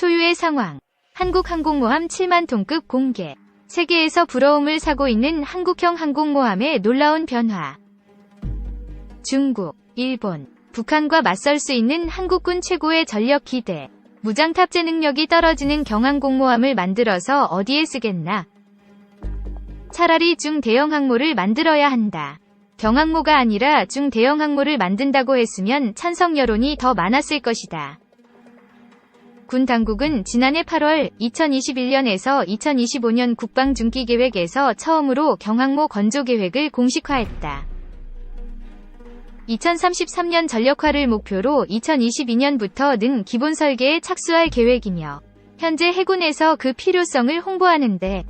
초유의 상황. 한국 항공모함 7만 톤급 공개. 세계에서 부러움을 사고 있는 한국형 항공모함의 놀라운 변화. 중국, 일본, 북한과 맞설 수 있는 한국군 최고의 전력 기대. 무장 탑재 능력이 떨어지는 경항공모함을 만들어서 어디에 쓰겠나? 차라리 중대형 항모를 만들어야 한다. 경항모가 아니라 중대형 항모를 만든다고 했으면 찬성 여론이 더 많았을 것이다. 군 당국은 지난해 8월 2021년에서 2025년 국방 중기 계획에서 처음으로 경항모 건조 계획을 공식화했다. 2033년 전력화를 목표로 2022년부터 는 기본 설계에 착수할 계획이며 현재 해군에서 그 필요성을 홍보하는데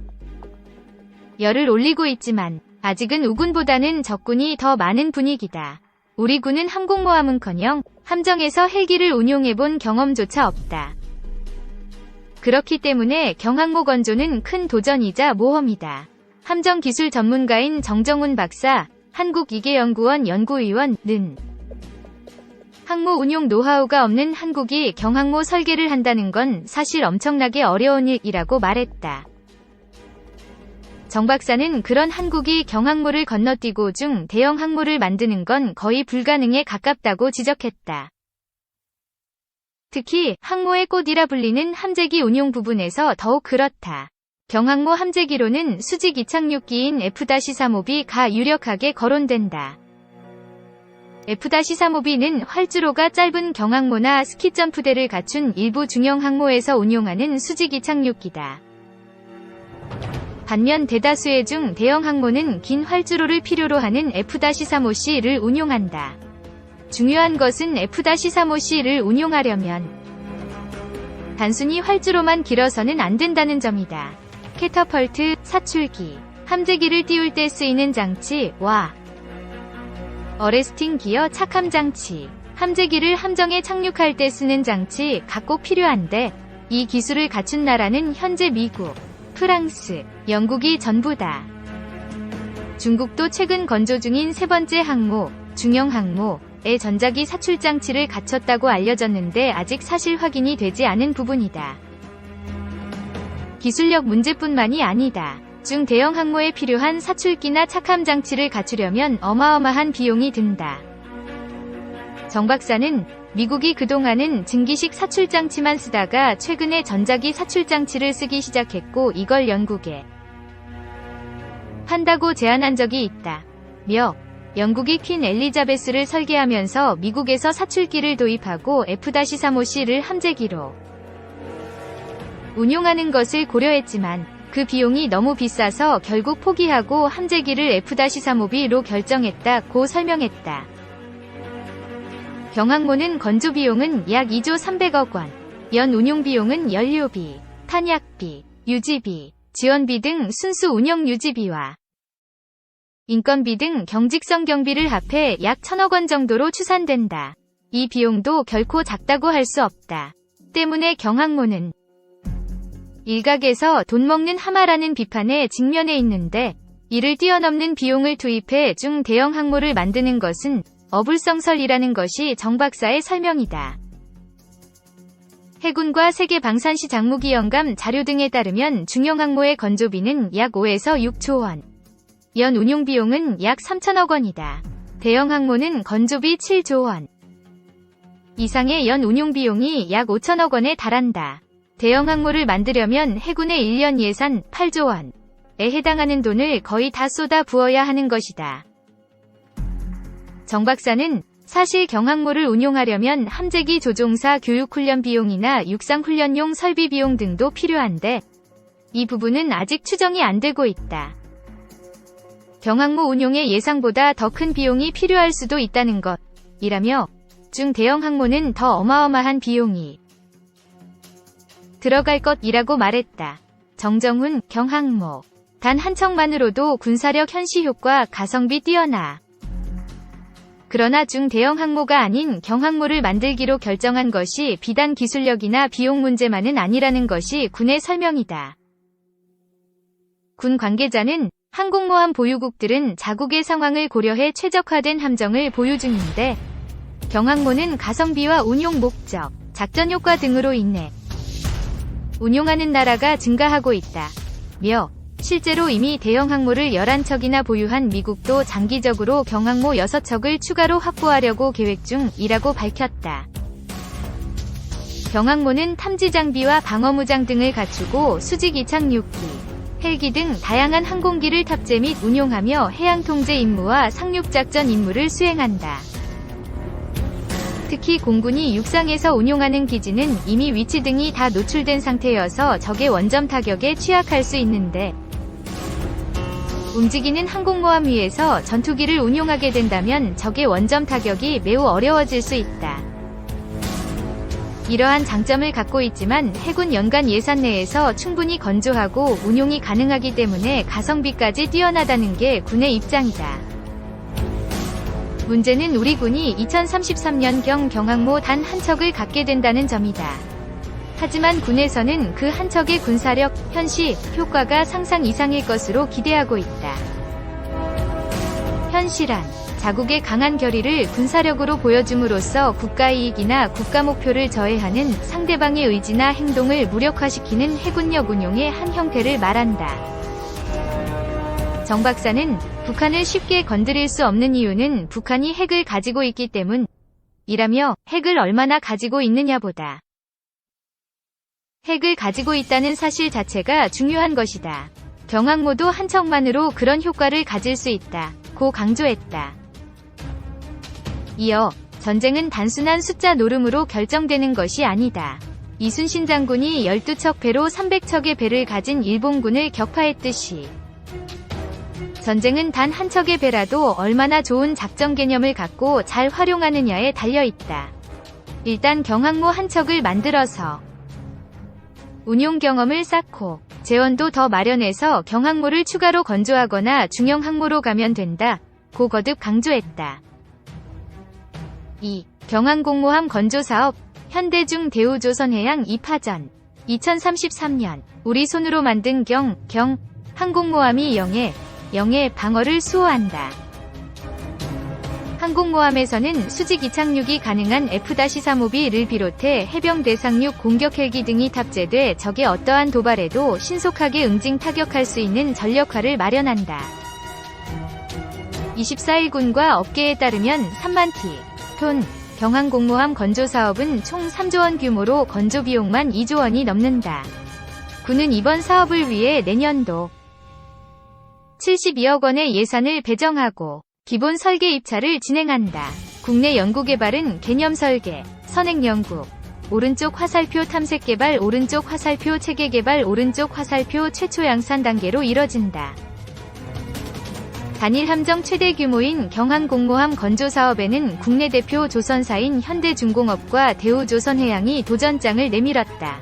열을 올리고 있지만 아직은 우군보다는 적군이 더 많은 분위기다. 우리 군은 항공모함은커녕 함정에서 헬기를 운용해본 경험조차 없다. 그렇기 때문에 경항모 건조는 큰 도전이자 모험이다. 함정 기술 전문가인 정정훈 박사, 한국이계연구원 연구위원은 항모 운용 노하우가 없는 한국이 경항모 설계를 한다는 건 사실 엄청나게 어려운 일이라고 말했다. 정 박사는 그런 한국이 경항모를 건너뛰고 중 대형 항모를 만드는 건 거의 불가능에 가깝다고 지적했다. 특히 항모의 꽃이라 불리는 함재기 운용 부분에서 더욱 그렇다. 경항모 함재기로는 수직 이착륙기인 F-3호비 가 유력하게 거론된다. F-3호비는 활주로가 짧은 경항모나 스키점프대를 갖춘 일부 중형 항모에서 운용하는 수직 이착륙기다. 반면 대다수의 중 대형 항모는 긴 활주로를 필요로 하는 F-3호C를 운용한다. 중요한 것은 F-3호C를 운용하려면 단순히 활주로만 길어서는 안 된다는 점이다. 캐터펄트, 사출기, 함재기를 띄울 때 쓰이는 장치 와 어레스팅 기어 착함 장치, 함재기를 함정에 착륙할 때 쓰는 장치 각꼭 필요한데 이 기술을 갖춘 나라는 현재 미국, 프랑스, 영국이 전부다. 중국도 최근 건조 중인 세 번째 항모, 중형 항모 의 전자기 사출 장치를 갖췄다고 알려졌는데 아직 사실 확인이 되지 않은 부분이다. 기술력 문제뿐만이 아니다. 중대형 항모에 필요한 사출기나 착함 장치를 갖추려면 어마어마한 비용이 든다. 정 박사는 미국이 그동안은 증기식 사출 장치만 쓰다가 최근에 전자기 사출 장치를 쓰기 시작했고 이걸 영국에 판다고 제안한 적이 있다. 며 영국이 퀸 엘리자베스를 설계하면서 미국에서 사출기를 도입하고 F-3호C를 함재기로 운용하는 것을 고려했지만 그 비용이 너무 비싸서 결국 포기하고 함재기를 F-3호비로 결정했다고 설명했다. 경항모는 건조 비용은 약 2조 300억 원, 연 운용 비용은 연료비, 탄약비, 유지비, 지원비 등 순수 운영 유지비와 인건비 등 경직성 경비를 합해 약 1000억 원 정도로 추산된다. 이 비용도 결코 작다고 할 수 없다. 때문에 경항모는 일각에서 돈 먹는 하마라는 비판에 직면해 있는데 이를 뛰어넘는 비용을 투입해 중대형 항모를 만드는 것은 어불성설이라는 것이 정 박사의 설명이다. 해군과 세계 방산시 장무기 영감 자료 등에 따르면 중형 항모의 건조비는 약 5에서 6조 원, 연 운용 비용은 약 3천억 원이다. 대형 항모는 건조비 7조 원 이상의 연 운용 비용이 약 5천억 원에 달한다. 대형 항모를 만들려면 해군의 1년 예산 8조 원에 해당하는 돈을 거의 다 쏟아 부어야 하는 것이다. 정 박사는 사실 경항모를 운용하려면 함재기 조종사 교육훈련 비용이나 육상훈련용 설비 비용 등도 필요한데 이 부분은 아직 추정이 안 되고 있다. 경항모 운용의 예상보다 더 큰 비용이 필요할 수도 있다는 것. 이라며 중대형 항모는 더 어마어마한 비용이 들어갈 것이라고 말했다. 정정훈 경항모 단 한 척만으로도 군사력 현시 효과 가성비 뛰어나. 그러나 중대형 항모가 아닌 경항모를 만들기로 결정한 것이 비단 기술력이나 비용 문제만은 아니라는 것이 군의 설명이다. 군 관계자는 항공모함 보유국들은 자국의 상황을 고려해 최적화된 함정을 보유 중인데 경항모는 가성비와 운용 목적, 작전 효과 등으로 인해 운용하는 나라가 증가하고 있다. 며 실제로 이미 대형 항모를 11척이나 보유한 미국도 장기적으로 경항모 6척을 추가로 확보하려고 계획 중이라고 밝혔다. 경항모는 탐지 장비와 방어 무장 등을 갖추고 수직 이착륙기, 헬기 등 다양한 항공기를 탑재 및 운용하며 해양 통제 임무와 상륙 작전 임무를 수행한다. 특히 공군이 육상에서 운용하는 기지는 이미 위치 등이 다 노출된 상태여서 적의 원점 타격에 취약할 수 있는데 움직이는 항공모함 위에서 전투기를 운용하게 된다면 적의 원점 타격이 매우 어려워질 수 있다. 이러한 장점을 갖고 있지만 해군 연간 예산 내에서 충분히 건조하고 운용이 가능하기 때문에 가성비까지 뛰어나다는 게 군의 입장이다. 문제는 우리 군이 2033년경 경항모 단 한 척을 갖게 된다는 점이다. 하지만 군에서는 그 한 척의 군사력, 현시, 효과가 상상 이상일 것으로 기대하고 있다. 현실한 자국의 강한 결의를 군사력으로 보여줌으로써 국가이익이나 국가 목표를 저해하는 상대방의 의지나 행동을 무력화시키는 해군력 운용의 한 형태를 말한다. 정 박사는 북한을 쉽게 건드릴 수 없는 이유는 북한이 핵을 가지고 있기 때문 이라며 핵을 얼마나 가지고 있느냐보다 핵을 가지고 있다는 사실 자체가 중요한 것이다. 경항모도 한 척만으로 그런 효과를 가질 수 있다. 고 강조했다. 이어 전쟁은 단순한 숫자 노름으로 결정되는 것이 아니다. 이순신 장군이 12척 배로 300척의 배를 가진 일본군을 격파했듯이 전쟁은 단 한 척의 배라도 얼마나 좋은 작전 개념을 갖고 잘 활용하느냐에 달려 있다. 일단 경항모 한 척을 만들어서 운용 경험을 쌓고 재원도 더 마련해서 경항모를 추가로 건조하거나 중형 항모로 가면 된다. 고 거듭 강조했다. 2. 경항공모함 건조사업 현대중 대우조선해양 2파전 2033년 우리 손으로 만든 경, 경 항공모함이 영해 영의 방어를 수호한다. 항공모함에서는 수직 이착륙이 가능한 F-35B를 비롯해 해병 대상륙 공격 헬기 등이 탑재돼 적의 어떠한 도발에도 신속하게 응징 타격할 수 있는 전력화를 마련한다. 24일 군과 업계에 따르면 3만 티, 톤, 경항공모함 건조 사업은 총 3조 원 규모로 건조 비용만 2조 원이 넘는다. 군은 이번 사업을 위해 내년도 72억 원의 예산을 배정하고 기본 설계 입찰을 진행한다. 국내 연구개발은 개념 설계, 선행 연구, 오른쪽 화살표 탐색 개발, 오른쪽 화살표 체계 개발, 오른쪽 화살표 최초 양산 단계로 이뤄진다. 단일 함정 최대 규모인 경항공모함 건조 사업에는 국내 대표 조선사인 현대중공업과 대우조선해양이 도전장을 내밀었다.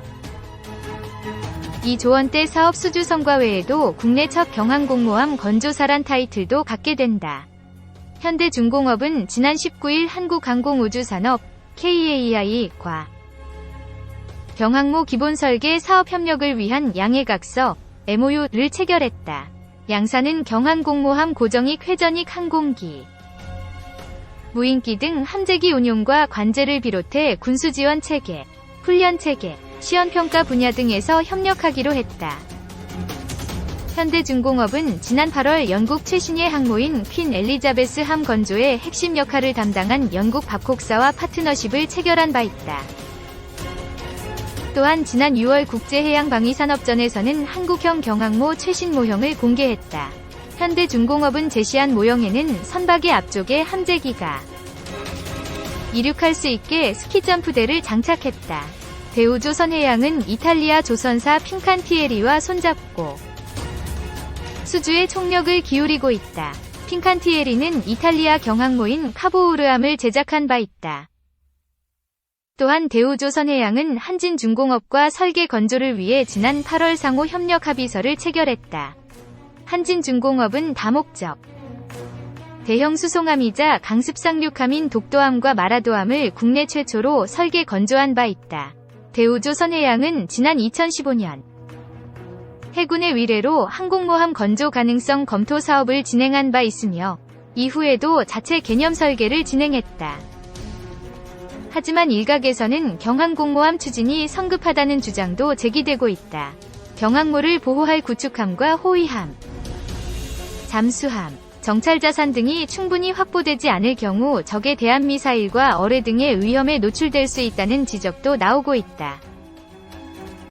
이 조원대 사업 수주 성과 외에도 국내 첫 경항공모함 건조사란 타이틀도 갖게 된다. 현대중공업은 지난 19일 한국항공우주산업 KAI-과 경항모 기본설계 사업협력을 위한 양해각서 MOU를 체결했다. 양사는 경항공모함 고정익 회전익 항공기, 무인기 등 함재기 운용과 관제를 비롯해 군수지원 체계, 훈련 체계, 시연평가 분야 등에서 협력하기로 했다. 현대중공업은 지난 8월 영국 최신의 항모인 퀸 엘리자베스 함 건조의 핵심 역할을 담당한 영국 밥콕사와 파트너십을 체결한 바 있다. 또한 지난 6월 국제해양방위산업전에서는 한국형 경항모 최신 모형을 공개했다. 현대중공업은 제시한 모형에는 선박의 앞쪽에 함재기가 이륙할 수 있게 스키점프대를 장착했다. 대우조선해양은 이탈리아 조선사 핑칸티에리와 손잡고 수주에 총력을 기울이고 있다. 핑칸티에리는 이탈리아 경항모인 카보우르함을 제작한 바 있다. 또한 대우조선해양은 한진중공업과 설계 건조를 위해 지난 8월 상호 협력 합의서를 체결했다. 한진중공업은 다목적 대형 수송함이자 강습상륙함인 독도함과 마라도함을 국내 최초로 설계 건조한 바 있다. 대우조선해양은 지난 2015년 해군의 위례로 항공모함 건조 가능성 검토 사업을 진행한 바 있으며 이후에도 자체 개념 설계를 진행했다. 하지만 일각에서는 경항공모함 추진이 성급하다는 주장도 제기되고 있다. 경항모를 보호할 구축함과 호위함, 잠수함, 정찰자산 등이 충분히 확보되지 않을 경우 적의 대한 미사일과 어뢰 등의 위험에 노출될 수 있다는 지적도 나오고 있다.